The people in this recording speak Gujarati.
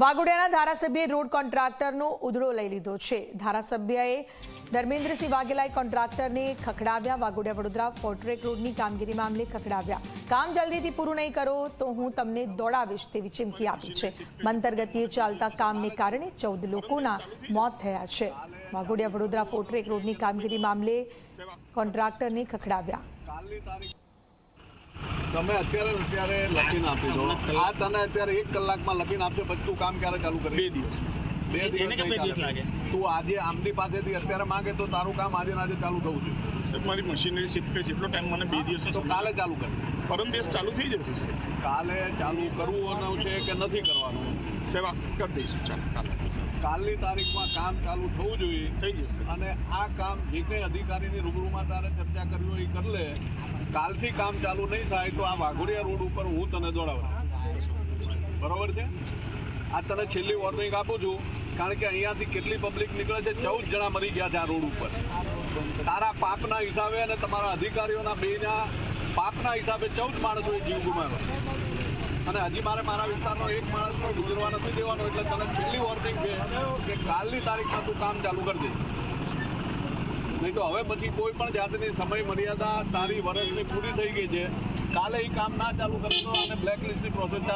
વાઘોડિયાના ધારાસભ્યએ રોડ કોન્ટ્રાક્ટરનો ઉધડો લઈ લીધો છે. ધારાસભ્યએ ધર્મેન્દ્રસિંહ વાઘેલાએ કોન્ટ્રાક્ટરને ખખડાવ્યા. વાઘોડિયા વડોદરા ફોર્ટ્રેક રોડની કામગીરી મામલે ખખડાવ્યા. કામ જલ્દીથી પૂરું નહીં કરો તો હું તમને દોડાવીશ તેવી ચીમકી આપી છે. મંતર ગતિએ ચાલતા કામને કારણે ચૌદ લોકોના મોત થયા છે. વાઘોડિયા વડોદરા ફોર્ટ્રેક રોડની કામગીરી મામલે કોન્ટ્રાક્ટરને ખખડાવ્યા. તમે અત્યારે અત્યારે લખીને આપી દો. આ તને અત્યારે એક કલાકમાં લખીને આપશે પછી તું કામ ક્યારે ચાલુ કરી? બે દિવસ. બે દિવસ. લાગે? તું આજે આમની પાસેથી અત્યારે માંગે તો તારું કામ આજે આજે ચાલુ થવું જોઈએ. સાહેબ મારી મશીનરી શિફ્ટ છે. એટલો ટાઈમ મને બે દિવસ તો કાલે ચાલુ કરે. પરમ દિવસ ચાલુ થઈ જશે કાલે ચાલુ કરવું છે કે નથી કરવાનું? સેવા કરી દઈશું. ચાલો કાલે. કાલની તારીખમાં કામ ચાલુ થવું જોઈએ. થઈ જશે. અને આ કામ જે કંઈ અધિકારીની રૂબરૂમાં તારે ચર્ચા કરવી હોય એ કરી લે. કાલથી કામ ચાલુ નહીં થાય તો આ વાઘોડિયા રોડ ઉપર હું તને દોડાવું બરાબર છે? આ તને છેલ્લી વોર્નિંગ આપું છું. કારણ કે અહીંયાથી કેટલી પબ્લિક નીકળે છે? ચૌદ જણા મરી ગયા છે આ રોડ ઉપર. તારા પાપના હિસાબે અને તમારા અધિકારીઓના બેના પાપના હિસાબે ચૌદ માણસોએ જીવ ગુમાવ્યો. અને હજી મારે મારા વિસ્તારનો એક માણસનો ગુજરવા નથી દેવાનો, એટલે તને છેલ્લી વોર્નિંગ છે કે કાલની તારીખમાં તું કામ ચાલુ કરી દે નહીં તો હવે પછી કોઈ પણ જાતની સમય મર્યાદા તારી વર્ષની પૂરી થઈ ગઈ છે. કાલે એ કામ ના ચાલુ કરશો અને બ્લેકલિસ્ટની પ્રોસેસ ચાલુ